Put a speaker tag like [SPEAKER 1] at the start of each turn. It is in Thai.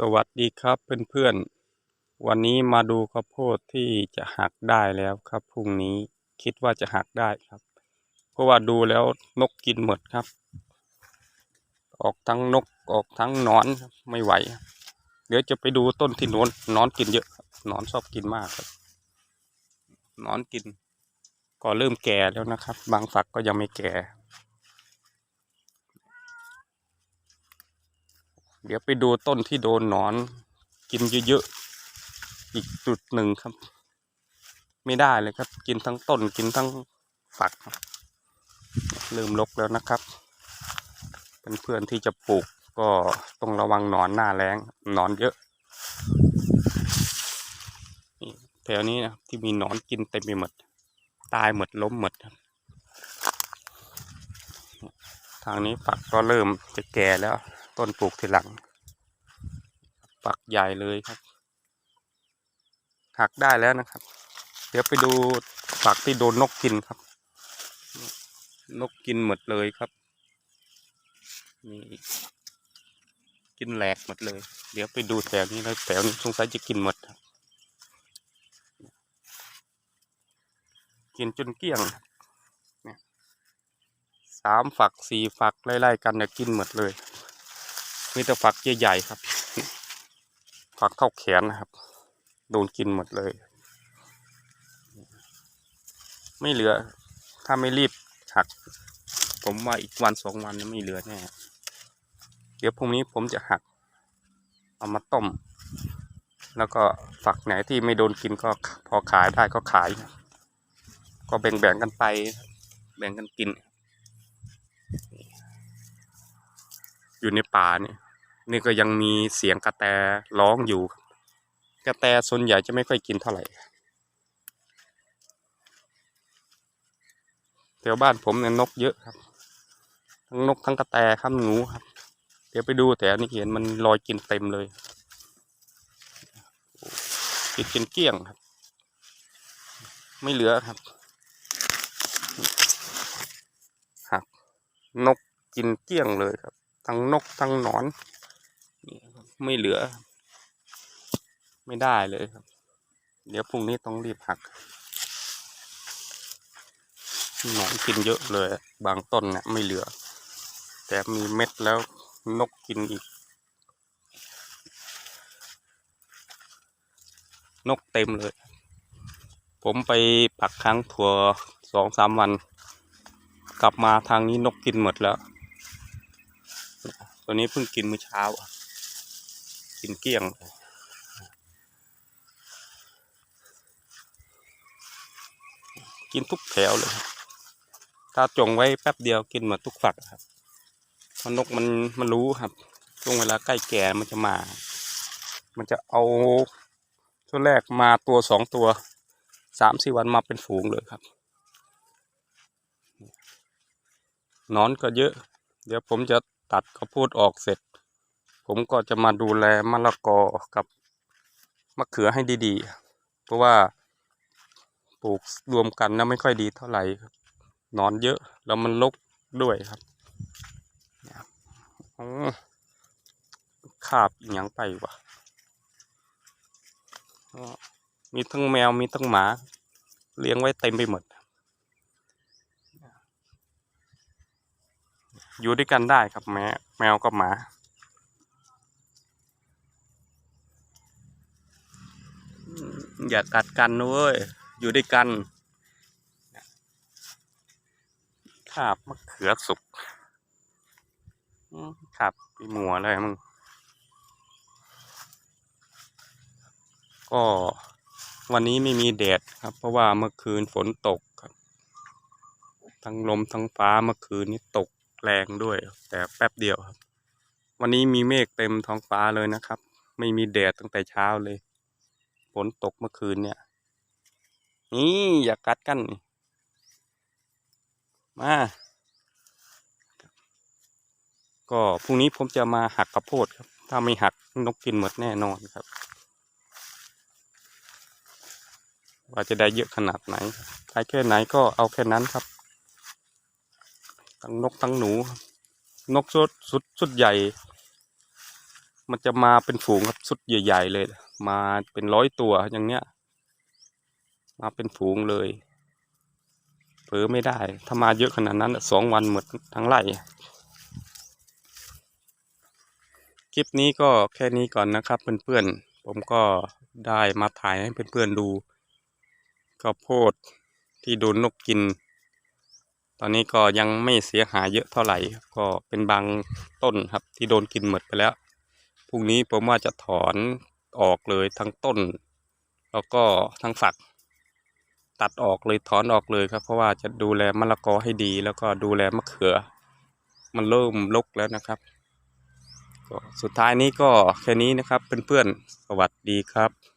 [SPEAKER 1] สวัสดีครับเพื่อนๆ วันนี้มาดูข้าวโพดที่จะหักได้แล้วครับพรุ่งนี้คิดว่าจะหักได้ครับ เพราะว่าดูแล้วนกกินหมดครับ ออกทั้งนกออกทั้งนอนไม่ไหว เดี๋ยวจะไปดูต้นที่นอนนอนกินเยอะนอนชอบกินมากครับนอนกิน ก็เริ่มแก่แล้วนะครับ บางฝักก็ยังไม่แก่ เดี๋ยวไปดูต้นที่โดนหนอน กินเยอะๆ อีกจุดหนึ่งครับ ไม่ได้เลยครับ กินทั้งต้นกินทั้งฝักครับเริ่มลกแล้วนะครับเป็นเพื่อนๆที่จะปลูกก็ต้องระวังหนอนหน้าแรงหนอนเยอะแถวนี้นะที่มีหนอนกินเต็มไปหมด ตายหมดล้มหมดทางนี้ฝักก็เริ่มจะแก่แล้ว ต้นปลูกทีหลังฝักใหญ่เลยครับ หักได้แล้วนะครับ เดี๋ยวไปดูฝักที่โดนนกกินครับ นกกินหมดเลยครับนี่กินแหลกหมดเลย เดี๋ยวไปดูแถวนี้แล้วแถวนี้สงสัยจะกินหมดครับกินจนเกลี้ยงเนี่ยสามฝักสี่ฝักไล่ๆกันเนี่ยกินหมดเลย มีแต่ฝักใหญ่ๆครับ ฝักเท่าแขนนะครับ โดนกินหมดเลย ไม่เหลือ ถ้าไม่รีบหัก ผมว่าอีกวันสองวันไม่เหลือแน่ เดี๋ยวพรุ่งนี้ผมจะหัก เอามาต้ม แล้วก็ฝักไหนที่ไม่โดนกินก็พอขายได้ก็ขาย ก็แบ่งๆกันไป แบ่งกันกินอยู่ในป่าเนี่ย นี่ก็ยังมีเสียงกระแตร้องอยู่ กระแตส่วนใหญ่จะไม่ค่อยกินเท่าไหร่แถวบ้านผมเนี่ยนกเยอะครับ ทั้งนกทั้งกระแตครับหนูครับ เดี๋ยวไปดูแถวนี้เห็นมันลอยกินเต็มเลยกินกินเกลี้ยงครับ ไม่เหลือครับหักนกกินเกลี้ยงเลยครับ ทั้งนกทั้งหนอน นี่ครับไม่เหลือ ไม่ได้เลยครับ เดี๋ยวพรุ่งนี้ต้องรีบหักหนอนกินเยอะเลย บางต้นเนี่ยไม่เหลือ แต่มีเม็ดแล้วนกกินอีก นกเต็มเลย ผมไปปักค้างถั่วสองสามวัน กลับมาทางนี้นกกินหมดแล้ว ตัวนี้เพิ่งกินเมื้อเช้าอะ กินเกลี้ยง กินทุกแถวเลยครับถ้าจงไว้แป๊บเดียวกินหมดทุกฝักครับเพราะนกมันมันรู้ครับ ช่วงเวลาใกล้แก่มันจะมา มันจะเอาช่วงแรกมาตัวสองตัวสามสี่วันมาเป็นฝูงเลยครับนอนก็เยอะ เดี๋ยวผมจะตัดข้าวโพดออกเสร็จ ผมก็จะมาดูแลมะละกอกับมะเขือให้ดีๆ เพราะว่าปลูกรวมกันนะไม่ค่อยดีเท่าไหร่ครับนอนเยอะแล้วมันรกด้วยครับเนี่ยอ๋อคาบอย่างไปวะมีทั้งแมวมีทั้งหมา เลี้ยงไว้เต็มไปหมด อยู่ด้วยกันได้ครับแมวแมวกับหมา อย่ากัดกันนะเว้ย อยู่ด้วยกันขาบมะเขือสุกขาบปีหมัวเลยมึง ก็วันนี้ไม่มีแดดครับ เพราะว่าเมื่อคืนฝนตกครับ ทั้งลมทั้งฟ้าเมื่อคืนนี้ตกแรงด้วย แต่แป๊บเดียวครับ วันนี้มีเมฆเต็มท้องฟ้าเลยนะครับ ไม่มีแดดตั้งแต่เช้าเลย ฝนตกเมื่อคืนเนี่ย นี่อย่ากัดกันนี่มา ก็พรุ่งนี้ผมจะมาหักข้าวโพดครับ ถ้าไม่หักนกกินหมดแน่นอนครับ ว่าจะได้เยอะขนาดไหนได้แค่ไหนก็เอาแค่นั้นครับ ทั้งนกทั้งหนู นกสุดสุดสุดใหญ่ มันจะมาเป็นฝูงครับชุดใหญ่ ๆ เลย มาเป็นร้อยตัวอย่างเนี้ย มาเป็นฝูงเลยเผลอไม่ได้ ถ้ามาเยอะขนาดนั้นสองวันหมดทั้งไร่คลิปนี้ก็แค่นี้ก่อนนะครับเพื่อนๆ ผมก็ได้มาถ่ายให้เพื่อนๆดูข้าวโพดที่โดนนกกิน ตอนนี้ก็ยังไม่เสียหายเยอะเท่าไหร่ ก็เป็นบางต้นครับที่โดนกินหมดไปแล้ว พรุ่งนี้ผมว่าจะถอน ออกเลยทั้งต้น แล้วก็ทั้งฝัก ตัดออกเลยถอนออกเลยครับ เพราะว่าจะดูแลมะละกอให้ดี แล้วก็ดูแลมะเขือ มันเริ่มลกแล้วนะครับสุดท้ายนี้ก็แค่นี้นะครับเพื่อนๆสวัสดีครับ